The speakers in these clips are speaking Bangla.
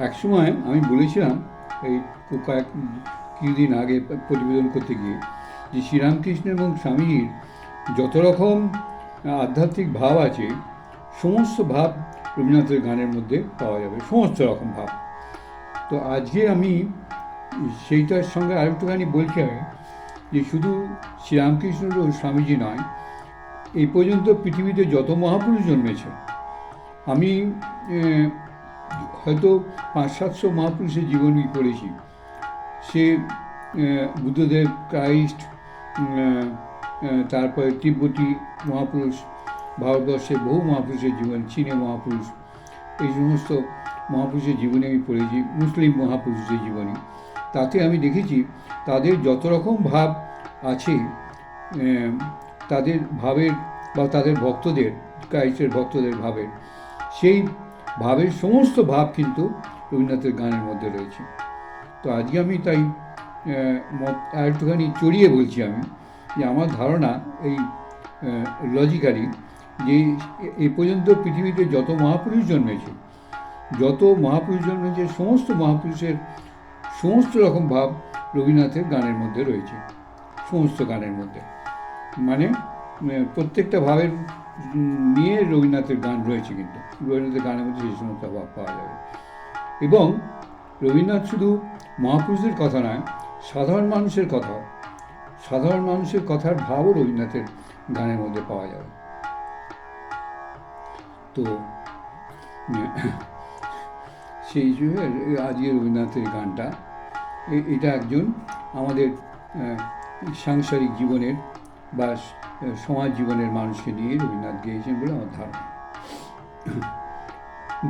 এক সময় আমি বলেছিলাম এই কয়েক কিছুদিন আগে প্রতিবেদন করতে গিয়ে যে শ্রীরামকৃষ্ণ এবং স্বামীজির যত রকম আধ্যাত্মিক ভাব আছে, সমস্ত ভাব রবীন্দ্রনাথের গানের মধ্যে পাওয়া যাবে, সমস্ত রকম ভাব। তো আজকে আমি সেইটার সঙ্গে আরেকটুখানি বলতে হবে যে শুধু শ্রীরামকৃষ্ণ ও স্বামীজি নয়, এই পর্যন্ত পৃথিবীতে যত মহাপুরুষ জন্মেছে, আমি হয়তো পাঁচ, সাতশো মহাপুরুষের জীবনী পড়েছি সে বুদ্ধদেব, ক্রাইস্ট তারপরে তিব্বতী মহাপুরুষ ভারতবর্ষে বহু মহাপুরুষের জীবন চীনে মহাপুরুষ, এই সমস্ত মহাপুরুষের জীবনে আমি পড়েছি, মুসলিম মহাপুরুষের জীবনী। তাতে আমি দেখেছি, তাদের যত রকম ভাব আছে তাদের ভাবের বা তাদের ভক্তদের, ক্রাইস্টের ভক্তদের ভাবের, সেই ভাবের সমস্ত ভাব কিন্তু রবীন্দ্রনাথের গানের মধ্যে রয়েছে। তো আজকে আমি তাই একটুখানি চড়িয়ে বলছি আমি যে আমার ধারণা এই লজিক্যালি যে এ- পর্যন্ত পৃথিবীতে যত মহাপুরুষ জন্মেছে, যত মহাপুরুষ জন্মেছে, সমস্ত মহাপুরুষের সমস্ত রকম ভাব রবীন্দ্রনাথের গানের মধ্যে রয়েছে। সমস্ত গানের মধ্যে। মানে প্রত্যেকটা ভাবের নিয়ে রবীন্দ্রনাথের গান রয়েছে কিন্তু। রবীন্দ্রনাথের গানের মধ্যে সেই সমস্ত ভাব পাওয়া যাবে। এবং রবীন্দ্রনাথ শুধু মহাপুরুষদের কথা নয়, সাধারণ মানুষের কথা সাধারণ মানুষের কথার ভাবও রবীন্দ্রনাথের গানের মধ্যে পাওয়া যাবে। তো, সেই হিসেবে আজকে রবীন্দ্রনাথের গানটা এটা একজন আমাদের সাংসারিক জীবনের বা সমাজ জীবনের মানুষকে নিয়ে রবীন্দ্রনাথ গেয়েছেন বলে আমার ধারণা।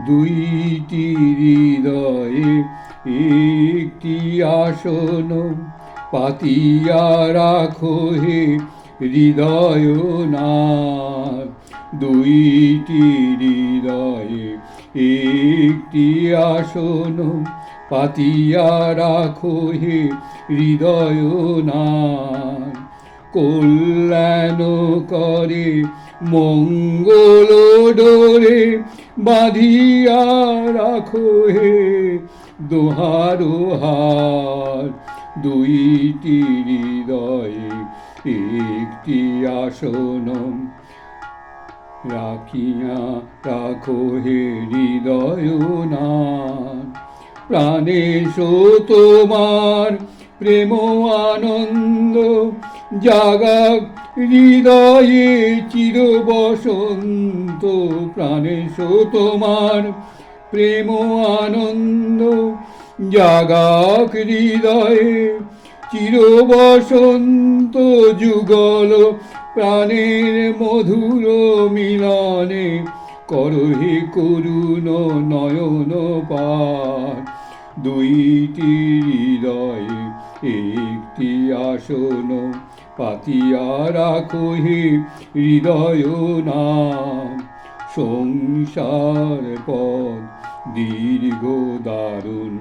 দুইটি হৃদয়ে একটি আসন পাতিয়া রাখো হে হৃদয় না দুইটি হৃদয়ে একটি আসন পাতিয়া রাখো হে হৃদয় না কল্যাণ করে, মঙ্গল ডোরে বাঁধিয়া রাখো হে দোহারো হার। দুইটি হৃদয়ে একটি আসন রাখিয়া রাখো হে হৃদয় না প্রাণেশ তোমার, প্রেম আনন্দ জাগা হৃদয়ে চির বসন্ত প্রাণেশ তোমার প্রেম আনন্দ। জাগাক হৃদয়ে চির বসন্ত যুগল প্রাণের মধুর মিলনে করহে করুণ নয়ন পার। দুইটি হৃদয়ে একটি আসন পাতিয়া রাখো হৃদয় নাম, সংসার পদ দীর্ঘ দারুণ।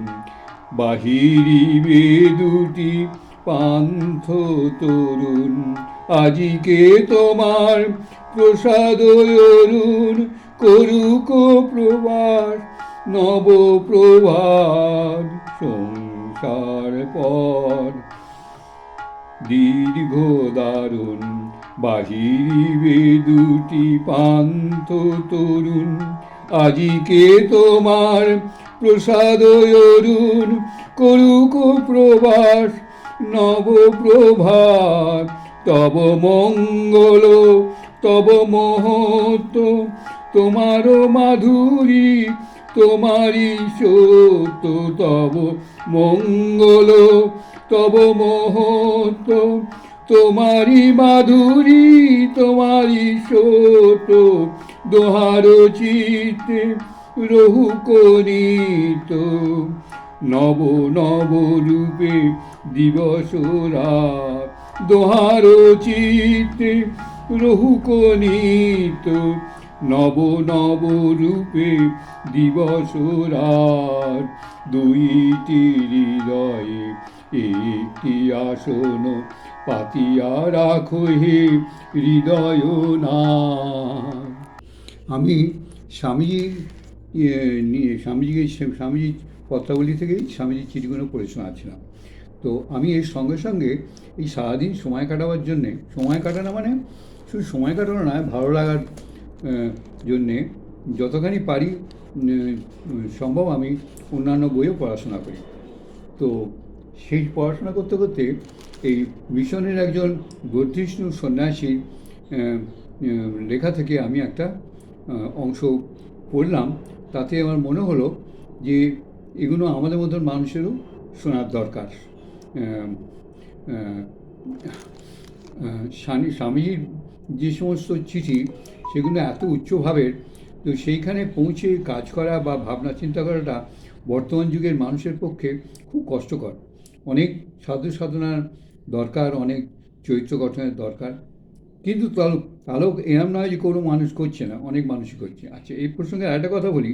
বাহিরিবে দুটি পান্থ তরুণ আজিকে তোমার প্রসাদ অরুণ? করুক প্রবাস নব প্রভাত সংসার পর দীর্ঘ দারুণ বাহিরিবে দুটি পান্থ তরুণ। আজিকে তোমার প্রসাদ অরুণ করুক প্রবাস, নব প্রভাত। তব মঙ্গল, তব মহত্ব তোমার মাধুরী তোমারি সত্য। তব মঙ্গল তব মহত্ব তোমারি মাধুরী তোমারি সত্য দোহার চিত্তে রহু করিত। নব নব রূপে দিবস দোহার চিত্তে রহু কনিত নব নব রূপে দিবস রাত, দুইটি হৃদয়ে একটি আসন পাতিয়া রাখো হে হৃদয় না। আমি স্বামীজির ইয়ে, নিয়ে স্বামীজিকে স্বামীজির পত্রাবলী থেকেই স্বামীজির চিঠিগুলো পড়ে শোনাচ্ছিলাম। তো আমি এর সঙ্গে সঙ্গে এই সারাদিন সময় কাটাবার জন্যে সময় কাটানো মানে শুধু সময় কাটানো নয় ভালো লাগার জন্যে যতখানি পারি সম্ভব আমি অন্যান্য বইও পড়াশোনা করি। তো সেই পড়াশোনা করতে করতে এই মিশনের একজন বৌদ্ধিষ্ণু আহ, লেখা থেকে আমি একটা অংশ পড়লাম। তাতে আমার মনে হলো যে এগুলো আমাদের মতন মানুষেরও শোনার দরকার। স্বামী স্বামীজির যে সমস্ত চিঠি সেগুলো এত উচ্চভাবের তো সেইখানে পৌঁছে কাজ করা বা ভাবনা চিন্তা করাটা বর্তমান যুগের মানুষের পক্ষে খুব কষ্টকর। অনেক সাধু সাধনার দরকার, অনেক চরিত্র গঠনের দরকার। কিন্তু তালুক তালুক এরম নয় যে কোনো মানুষ করছে না, অনেক মানুষই করছে। আচ্ছা এই প্রসঙ্গে আরেকটা কথা বলি,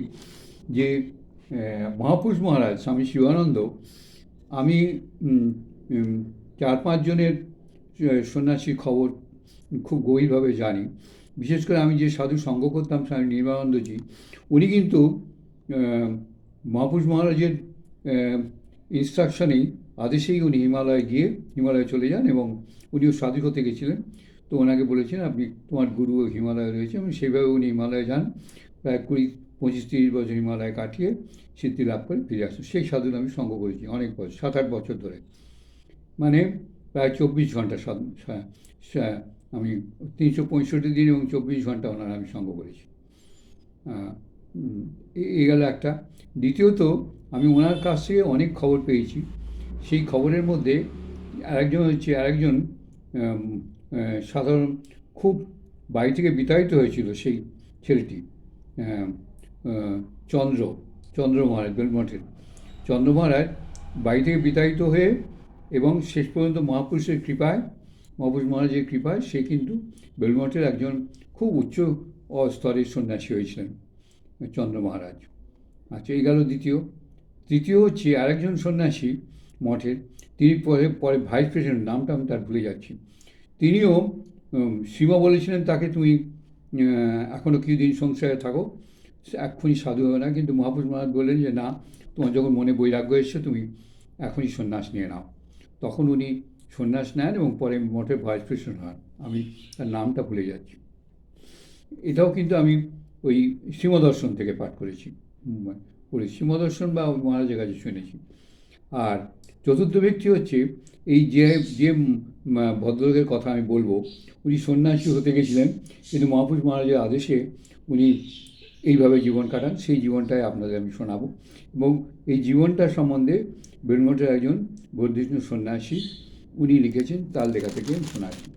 যে মহাপুরুষ মহারাজ স্বামী শিবানন্দ, আমি চার পাঁচজনের সন্ন্যাসীর খবর খুব গভীরভাবে জানি। বিশেষ করে আমি যে সাধু সঙ্গ করতাম স্বামী নির্মলানন্দজি উনি কিন্তু মহাপুরুষ মহারাজের ইনস্ট্রাকশনেই আদেশেই উনি হিমালয়ে গিয়ে হিমালয়ে চলে যান এবং উনিও সাধু হতে গেছিলেন। তো ওনাকে বলেছেন, আপনি তোমার গুরু হিমালয়ে রয়েছে। এবং সেইভাবে উনি হিমালয়ে যান। প্রায় কুড়ি, পঁচিশ, তিরিশ বছর হিমালয় কাটিয়ে সিদ্ধি লাভ করে ফিরে আসেন। সেই সাধুর আমি সঙ্গ করেছি অনেক বছর, সাত, আট বছর ধরে। মানে প্রায় চব্বিশ ঘণ্টা আমি তিনশো পঁয়ষট্টি দিন এবং চব্বিশ ঘণ্টা ওনার আমি সঙ্গ করেছি। এ- গেল একটা। দ্বিতীয়ত, আমি ওনার কাছ থেকে অনেক খবর পেয়েছি। সেই খবরের মধ্যে আরেকজন হচ্ছে আরেকজন সাধারণ খুব বাড়ি থেকে বিতাড়িত হয়েছিল সেই ছেলেটি চন্দ্র চন্দ্র মহারাজ বেলমঠের চন্দ্র মহারাজ বাড়ি থেকে বিতাড়িত হয়ে এবং শেষ পর্যন্ত মহাপুরুষের কৃপায়, মহাপুরুষ মহারাজের কৃপায় সে কিন্তু বেলমঠের একজন খুব উচ্চ অ- স্তরের সন্ন্যাসী হয়েছিলেন, চন্দ্র মহারাজ। আচ্ছা এই গেল দ্বিতীয়। তৃতীয় হচ্ছে আরেকজন সন্ন্যাসী মঠের। তিনি পরে পরে ভাইস প্রেসিডেন্ট নামটা আমি তার ভুলে যাচ্ছি। তিনিও সীমা বলেছিলেন তাকে তুমি এখনও এখনও কিছুদিন সংসারে থাকো। এক্ষুনি সাধু হবে না, কিন্তু মহাপুরুষ মহারাজ বললেন যে, না, তোমার যখন মনে বৈরাগ্য এসছে, তুমি এখনই সন্ন্যাস নিয়ে নাও। তখন উনি সন্ন্যাস নেন এবং পরে মঠের ভাইস প্রেসিডেন্ট হন। আমি তার নামটা ভুলে যাচ্ছি। এটাও কিন্তু আমি ওই সীমদর্শন থেকে পাঠ করেছি। পড়ে সীমদর্শন বা মহারাজের কাছে শুনেছি। আর চতুর্থ ব্যক্তি হচ্ছে এই যে যে ভদ্রলোকের কথা আমি বলব, উনি সন্ন্যাসী হতে গেছিলেন, কিন্তু মহাপুরুষ মহারাজের আদেশে উনি এইভাবে জীবন কাটান, সেই জীবনটাই আপনাদের আমি শোনাবো। এবং এই জীবনটা সম্বন্ধে বেলমঠের একজন বৌদ্ধিষ্ণু সন্ন্যাসী, উনি লিখেছেন, তার লেখা থেকে আমি শোনাচ্ছি।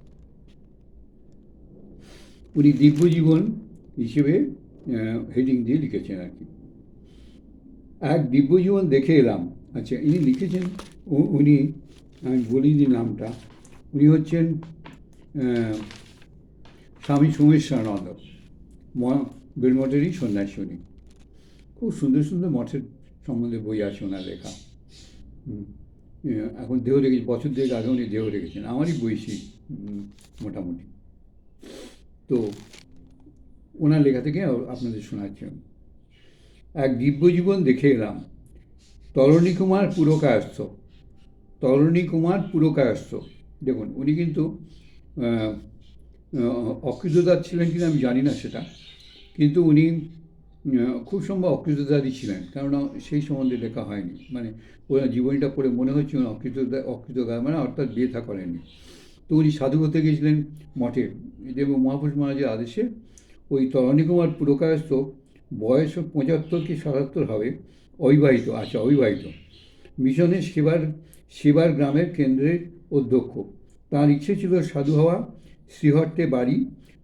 উনি দিব্য জীবন হিসেবে হেডিং দিয়ে লিখেছেন আর কি। এক দিব্য জীবন দেখে এলাম আচ্ছা ইনি লিখেছেন উনি, আমি বলিনি নামটা, উনি হচ্ছেন স্বামী সোমেশ্বরানন্দ বেলমঠেরই সন্ন্যাসী উনি খুব সুন্দর সুন্দর মঠের সম্বন্ধে বই আছে ওনার লেখা। এখন দেহ রেখেছি বছর দেড় আগে উনি দেহ রেখেছেন, আমারই বয়সী মোটামুটি। তো, ওনার লেখা থেকে আপনাদের শোনাচ্ছি। এক দিব্য জীবন দেখে এলাম তরণী কুমার পুরকায়স্থ। তরণী কুমার পুরকায়স্থ। দেখুন, উনি কিন্তু অকৃতদার ছিলেন কিনা আমি জানি না সেটা। কিন্তু উনি খুব সম্ভব অকৃতদারই ছিলেন। কেননা সেই সম্বন্ধে লেখা হয়নি। মানে ওনার জীবনীটা পড়ে মনে হচ্ছে উনি অকৃতদা, অকৃতদার। মানে অর্থাৎ বিয়ে থা করেননি। তো উনি সাধু হতে গিয়েছিলেন মঠে। এবং মহাপুরুষ মহারাজের আদেশে ওই তরণী কুমার পুরকায়স্থ বয়স পঁচাত্তর কি সাতাত্তর হবে অবিবাহিত আচ্ছা অবিবাহিত। মিশনের সেবার সেবার গ্রামের কেন্দ্রের অধ্যক্ষ। তার ইচ্ছে ছিল সাধু হওয়া, শ্রীহট্টে বাড়ি,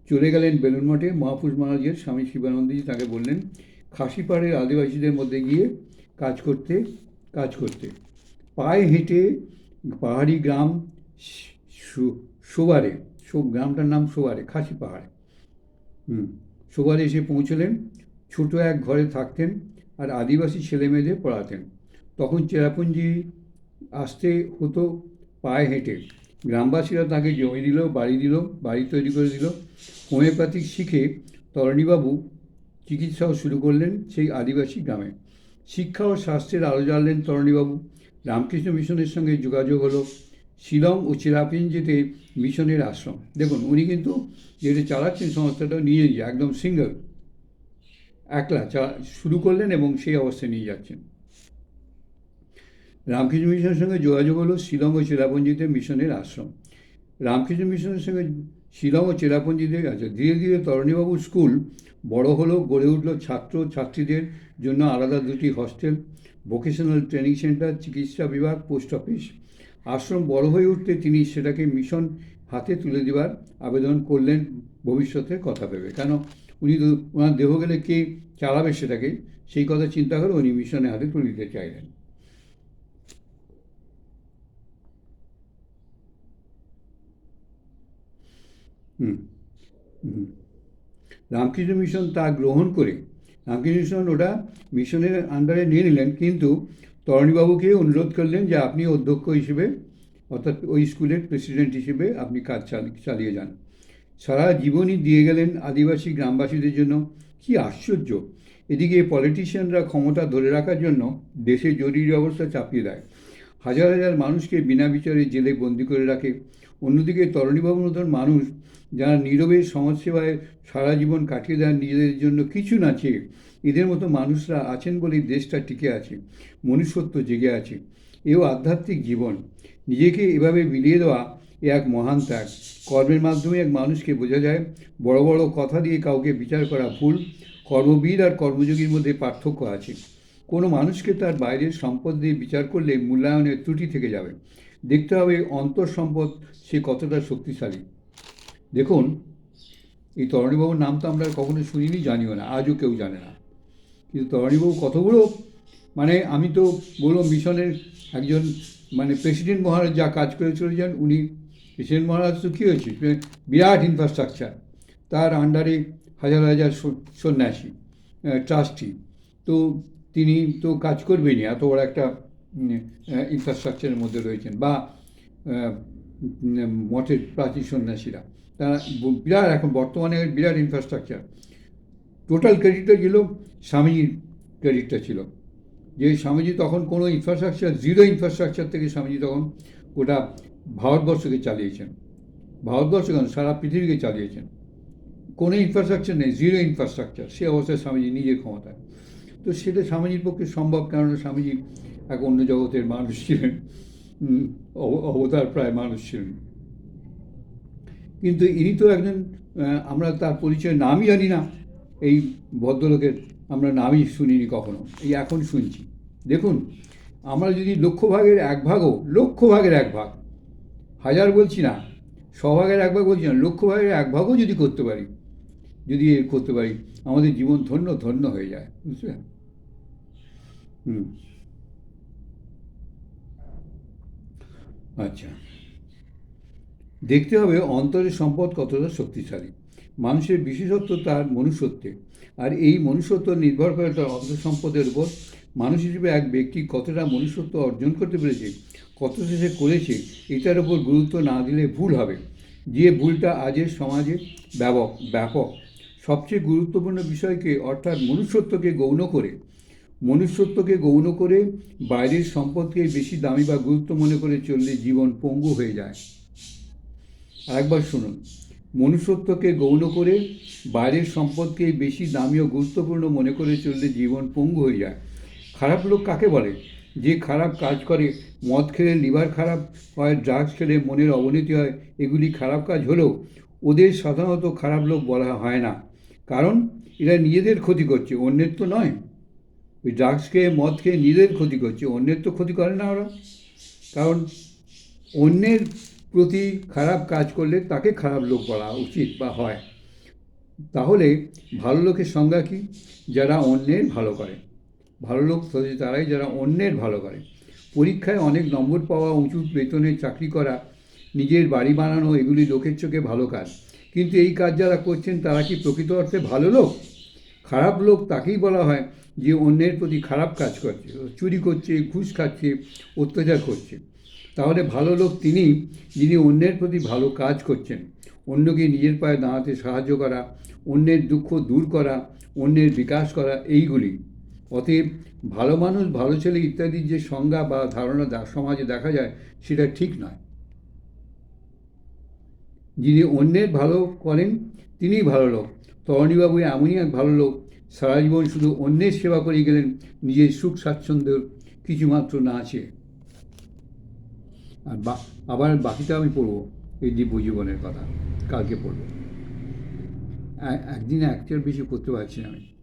চলে গেলেন বেলুন মঠে। মহাপুরুষ মহারাজের স্বামী শিবানন্দজি তাকে বললেন, খাসিপাড়ের আদিবাসীদের মধ্যে গিয়ে কাজ করতে কাজ করতে। পায়ে হেঁটে পাহাড়ি গ্রাম সোবারে সব গ্রামটার নাম সোবারে, খাসি পাহাড়ে। হুম, সোবারে এসে পৌঁছলেন। ছোট এক ঘরে থাকতেন। আর আদিবাসী ছেলেমেয়েদের পড়াতেন। তখন চেরাপুঞ্জি আসতে হতো পায়ে হেঁটে। গ্রামবাসীরা তাকে জমি দিল, বাড়ি দিল, বাড়ি তৈরি করে দিল। হোমিওপ্যাথিক শিখে তরণীবাবু চিকিৎসাও শুরু করলেন সেই আদিবাসী গ্রামে। শিক্ষা ও স্বাস্থ্যের আলো জ্বাললেন তরণীবাবু। রামকৃষ্ণ মিশনের সঙ্গে যোগাযোগ হলো। শিলং ও চিরাপিঞ্জিতে মিশনের আশ্রম। দেখুন, উনি কিন্তু যেটা চালাচ্ছেন, সংস্থাটা নিয়ে নিজে একদম সিঙ্গল। একলা চা শুরু করলেন এবং সেই অবস্থায় নিয়ে যাচ্ছেন। রামকৃষ্ণ মিশনের সঙ্গে যোগাযোগ হলো শিলং ও চেরাপঞ্জিতে মিশনের আশ্রম। রামকৃষ্ণ মিশনের সঙ্গে শিলং ও চেরাপুঞ্জিতে আছে ধীরে ধীরে তরণীবাবু স্কুল বড় হলো, গড়ে উঠল ছাত্র ছাত্রীদের জন্য আলাদা দুটি হস্টেল, ভোকেশনাল ট্রেনিং সেন্টার, চিকিৎসা বিভাগ, পোস্ট অফিস। আশ্রম বড় হয়ে উঠতে তিনি সেটাকে মিশন হাতে তুলে দেওয়ার আবেদন করলেন ভবিষ্যতের কথা ভেবে। কেন? উনি তো ওনার দেহ গেলে কে চালাবে সেটাকে? সেই কথা চিন্তা করে উনি মিশনের হাতে তুলে দিতে চাইলেন। হুম হুম। রামকৃষ্ণ মিশন তা গ্রহণ করে রামকৃষ্ণ মিশন ওটা মিশনের আন্ডারে নিয়ে নিলেন, কিন্তু তরণীবাবুকে অনুরোধ করলেন যে আপনি অধ্যক্ষ হিসেবে, অর্থাৎ ওই স্কুলের প্রেসিডেন্ট হিসেবে আপনি কাজ চালিয়ে যান। সারা জীবনই দিয়ে গেলেন আদিবাসী গ্রামবাসীদের জন্য। কি আশ্চর্য! এদিকে পলিটিশিয়ানরা ক্ষমতা ধরে রাখার জন্য দেশে জরুরি অবস্থা চাপিয়ে দেয়। হাজার হাজার মানুষকে বিনা বিচারে জেলে বন্দি করে রাখে। অন্যদিকে তরণীবাবুর মানুষ যারা নীরবে সমাজসেবায় সারা জীবন কাটিয়ে দেন নিজেদের জন্য কিছু না চেয়ে, এদের মতো মানুষরা আছেন বলেই দেশটা টিকে আছে, মনুষ্যত্ব জেগে আছে। এও আধ্যাত্মিক জীবন। নিজেকে এভাবে বিলিয়ে দেওয়া এ এক মহান ত্যাগ। কর্মের মাধ্যমে এক মানুষকে বোঝা যায়, বড় বড় কথা দিয়ে কাউকে বিচার করা ভুল কর্মবীর আর কর্মযোগীর মধ্যে পার্থক্য আছে। কোনো মানুষকে তার বাইরের সম্পদ দিয়ে বিচার করলে মূল্যায়নের ত্রুটি থেকে যাবে। দেখতে হবে অন্তর সম্পদ, সে কতটা শক্তিশালী। দেখুন, এই তরণীবাবুর নাম তো আমরা কখনো শুনিনি, জানিও না, আজও কেউ জানে না। কিন্তু তরণীবাবু কতগুলো মানে আমি তো বলব মিশনের একজন মানে প্রেসিডেন্ট মহারাজ যা কাজ করে চলে যান, উনি প্রেসিডেন্ট মহারাজ তো কী হয়েছে? বিরাট ইনফ্রাস্ট্রাকচার তার আন্ডারে হাজার হাজার সন্ন্যাসী ট্রাস্টি তো তিনি তো কাজ করবেনই, এত বড় একটা ইনফ্রাস্ট্রাকচারের মধ্যে রয়েছেন বা মঠের প্রাচীন সন্ন্যাসীরা। তারা বিরাট এখন বর্তমানে বিরাট ইনফ্রাস্ট্রাকচার টোটাল ক্রেডিটটা ছিল স্বামীজির ক্রেডিটটা ছিল। যে স্বামীজি তখন কোনো ইনফ্রাস্ট্রাকচার জিরো ইনফ্রাস্ট্রাকচার থেকে স্বামীজি তখন গোটা ভারতবর্ষকে চালিয়েছেন। ভারতবর্ষ কেন সারা পৃথিবীকে চালিয়েছেন। কোনো ইনফ্রাস্ট্রাকচার নেই জিরো ইনফ্রাস্ট্রাকচার সে অবস্থায় স্বামীজি নিজের ক্ষমতায়। তো সেটা স্বামীজির পক্ষে সম্ভব, কেননা স্বামীজি এক অন্য জগতের মানুষ ছিলেন। অবতার প্রায় মানুষ ছিলেন। কিন্তু ইনি তো একজন আমরা তার পরিচয় নামই জানি না। এই ভদ্রলোকের আমরা নামই শুনিনি কখনো। এই এখন শুনছি। দেখুন, আমরা যদি লক্ষ ভাগের এক ভাগও লক্ষ ভাগের এক ভাগ হাজার বলছি না সভাগের এক ভাগ বলছি না লক্ষ ভাগের এক ভাগও যদি করতে পারি, যদি করতে পারি, আমাদের জীবন ধন্য ধন্য হয়ে যায় বুঝলেন হুম। আচ্ছা। দেখতে হবে অন্তরের সম্পদ কতটা শক্তিশালী। মানুষের বিশেষত্ব তার মনুষ্যত্বে, আর এই মনুষ্যত্ব নির্ভর করে তার অন্তর সম্পদের উপর মানুষ হিসেবে এক ব্যক্তি কতটা মনুষ্যত্ব অর্জন করতে পেরেছে কতটা সে করেছে, এটার উপর গুরুত্ব না দিলে ভুল হবে। যে ভুলটা আজের সমাজে ব্যাপক ব্যাপক, সবচেয়ে গুরুত্বপূর্ণ বিষয়কে অর্থাৎ মনুষ্যত্বকে গৌণ করে। মনুষ্যত্বকে গৌণ করে বাইরের সম্পদকে বেশি দামি বা গুরুত্ব মনে করে চললে জীবন পঙ্গু হয়ে যায়। একবার শুনুন, মনুষ্যত্বকে গৌণ করে বাইরের সম্পদকে বেশি দামি ও গুরুত্বপূর্ণ মনে করে চললে জীবন পঙ্গু হয়ে যায়। খারাপ লোক কাকে বলে? যে খারাপ কাজ করে, মদ খেলে লিভার খারাপ হয় ড্রাগস খেলে মনের অবনতি হয়, এগুলি খারাপ কাজ হলেও ওদের সাধারণত খারাপ লোক বলা হয় না। কারণ এরা নিজেদের ক্ষতি করছে, অন্যের তো নয়। ওই ড্রাগস খেয়ে, মদ খেয়ে নিজেদের ক্ষতি করছে, অন্যের তো ক্ষতি করে না ওরা। কারণ অন্যের প্রতি খারাপ কাজ করলে তাকে খারাপ লোক বলা উচিত বা হয়। তাহলে ভালো লোকের সংজ্ঞা কি? যারা অন্যের ভালো করে। ভালো লোক তারাই যারা অন্যের ভালো করে। পরীক্ষায় অনেক নম্বর পাওয়া, উঁচু বেতনে চাকরি করা, নিজের বাড়ি বানানো, এগুলি লোকের চোখে ভালো কাজ। কিন্তু এই কাজ যারা করছেন, তারা কি প্রকৃত অর্থে ভালো লোক? খারাপ লোক তাকেই বলা হয় যে অন্যের প্রতি খারাপ কাজ করছে, চুরি করছে, ঘুষ খাচ্ছে, অত্যাচার করছে। তাহলে ভালো লোক তিনি, যিনি অন্যের প্রতি ভালো কাজ করছেন। অন্যকে নিজের পায়ে দাঁড়াতে সাহায্য করা, অন্যের দুঃখ দূর করা, অন্যের বিকাশ করা, এইগুলি। অতএব ভালো মানুষ, ভালো ছেলে ইত্যাদির যে সংজ্ঞা বা ধারণা সমাজে দেখা যায়, সেটা ঠিক নয়। যিনি অন্যের ভালো করেন, তিনিই ভালো লোক। তরণীবাবু এমনই এক ভালো লোক, সারা জীবন শুধু অন্যের সেবা করে গেলেন, নিজের সুখ স্বাচ্ছন্দ্য কিছুমাত্র না আছে আর বা আবার বাকিটা আমি পড়ব, এই দিব্য জীবনের কথা। কালকে পড়ব। একদিনে একটার বেশি করতে পারছি আমি।